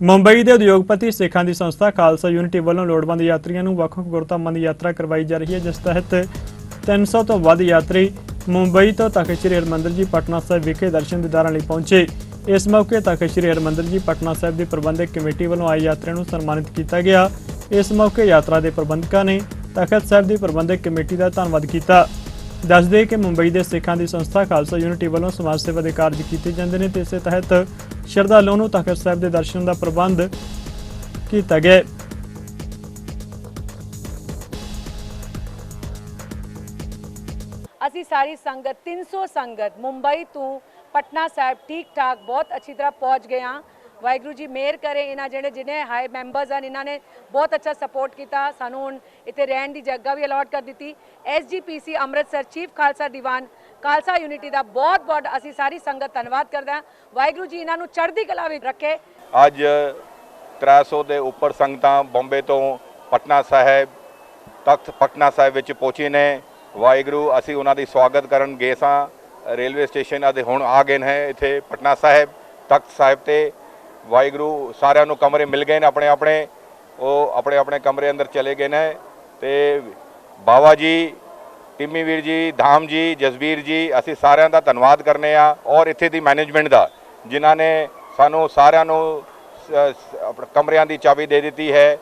ਮੁੰਬਈ ਦੇ ਉਦਯੋਗਪਤੀ ਸਿੱਖਾਂ ਦੀ ਸੰਸਥਾ ਖਾਲਸਾ ਯੂਨਿਟੀ ਵੱਲੋਂ ਲੋੜਵੰਦ ਯਾਤਰੀਆਂ ਨੂੰ ਵੱਖ-ਵੱਖ ਗੁਰਧਾਮਾਂ ਦੀ ਯਾਤਰਾ ਕਰਵਾਈ ਜਾ ਰਹੀ ਹੈ, ਜਿਸ ਤਹਿਤ 300 ਤੋਂ ਵੱਧ ਯਾਤਰੀ ਮੁੰਬਈ ਤੋਂ ਤਖ਼ਤ ਸ੍ਰੀ ਹਰਿਮੰਦਰ ਜੀ ਪਟਨਾ ਸਾਹਿਬ ਵਿਖੇ ਦਰਸ਼ਨ ਦੀਦਾਰਾਂ ਲਈ ਪਹੁੰਚੇ। ਇਸ ਮੌਕੇ ਤਖ਼ਤ ਸ੍ਰੀ ਹਰਿਮੰਦਰ ਜੀ ਪਟਨਾ ਸਾਹਿਬ ਦੀ ਪ੍ਰਬੰਧਕ ਕਮੇਟੀ ਵੱਲੋਂ ਆਏ ਯਾਤਰੀਆਂ ਨੂੰ ਸਨਮਾਨਿਤ ਕੀਤਾ ਗਿਆ। ਇਸ ਮੌਕੇ ਯਾਤਰਾ ਦੇ ਪ੍ਰਬੰਧਕਾਂ ਨੇ ਤਖ਼ਤ ਸਾਹਿਬ ਦੀ ਪ੍ਰਬੰਧਕ ਕਮੇਟੀ ਦਾ ਧੰਨਵਾਦ ਕੀਤਾ। ਦੱਸਦੇ ਕਿ ਮੁੰਬਈ ਦੇ ਸਿੱਖਾਂ ਦੀ ਸੰਸਥਾ ਖਾਲਸਾ ਯੂਨਿਟੀ ਵੱਲੋਂ ਸਮਾਜ ਸੇਵਾ ਦੇ ਕਾਰਜ ਕੀਤੇ ਜਾਂਦੇ ਨੇ, ਤੇ ਇਸੇ ਤਹਿਤ ਸ਼ਰਧਾਲੂਆਂ ਨੂੰ ਤਖ਼ਤ ਸਾਹਿਬ ਦੇ ਦਰਸ਼ਨ ਦਾ ਪ੍ਰਬੰਧ ਕੀਤਾ ਗਿਆ। ਅਸੀਂ ਸਾਰੀ ਸੰਗਤ 300 ਸੰਗਤ ਮੁੰਬਈ ਤੋਂ ਪਟਨਾ ਸਾਹਿਬ ਠੀਕ ਠਾਕ ਬਹੁਤ ਅੱਛੀ ਤਰ੍ਹਾਂ ਪਹੁੰਚ ਗਏ ਹਾਂ। ਵਾਹਿਗੁਰੂ ਜੀ ਮਿਹਰ ਕਰੇ ਇਹਨਾਂ ਜਿਹੜੇ, ਜਿਹਨੇ ਹਾਈ ਮੈਂਬਰਸ ਹਨ, ਇਹਨਾਂ ਨੇ ਬਹੁਤ ਅੱਛਾ ਸਪੋਰਟ ਕੀਤਾ। ਸਾਨੂੰ ਹੁਣ ਇੱਥੇ ਰਹਿਣ ਦੀ ਜਗ੍ਹਾ ਵੀ ਅਲਾਟ ਕਰ ਦਿੱਤੀ। SGPC Amritsar chief Khalsa Diwan Khalsa unity ਦਾ ਬਹੁਤ ਬਹੁਤ ਅਸੀਂ ਸਾਰੀ ਸੰਗਤ ਧੰਨਵਾਦ ਕਰਦੇ ਹਾਂ। ਵਾਹਿਗੁਰੂ ਜੀ ਇਹਨਾਂ ਨੂੰ ਚੜ੍ਹਦੀ ਕਲਾ ਵਿੱਚ ਰੱਖੇ। ਅੱਜ 300 ਦੇ ਉੱਪਰ ਸੰਗਤਾਂ ਬੰਬੇ ਤੋਂ ਪਟਨਾ ਸਾਹਿਬ ਤਖਤ ਪਟਨਾ ਸਾਹਿਬ ਵਿੱਚ ਪਹੁੰਚੇ ਨੇ। ਵਾਹਿਗੁਰੂ, ਅਸੀਂ ਉਹਨਾਂ ਦੀ ਸਵਾਗਤ ਕਰਨ ਗਏ ਸਾਂ। ਰੇਲਵੇ ਸਟੇਸ਼ਨ ਅਤੇ ਹੁਣ ਆ ਗਏ ਨੇ ਇੱਥੇ ਪਟਨਾ ਸਾਹਿਬ ਤਖਤ ਸਾਹਿਬ ਤੇ। ਵਾਹਿਗੁਰੂ, ਸਾਰਿਆਂ ਨੂੰ ਕਮਰੇ ਮਿਲ ਗਏ ਨੇ ਆਪਣੇ ਆਪਣੇ। ਉਹ ਆਪਣੇ ਆਪਣੇ ਕਮਰੇ ਅੰਦਰ ਚਲੇ ਗਏ ਨੇ। ਤੇ ਬਾਵਾ ਜੀ ਟਿੰਮੀ ਵੀਰ ਜੀ, ਧਾਮ ਜੀ, ਜਸਵੀਰ ਜੀ, ਅਸੀਂ ਸਾਰਿਆਂ ਦਾ ਧੰਨਵਾਦ ਕਰਨੇ ਆ ਔਰ ਇੱਥੇ ਦੀ ਮੈਨੇਜਮੈਂਟ ਦਾ, ਜਿਨ੍ਹਾਂ ਨੇ ਸਾਨੂੰ ਸਾਰਿਆਂ ਨੂੰ ਕਮਰਿਆਂ ਦੀ ਚਾਬੀ ਦੇ ਦਿੱਤੀ ਹੈ।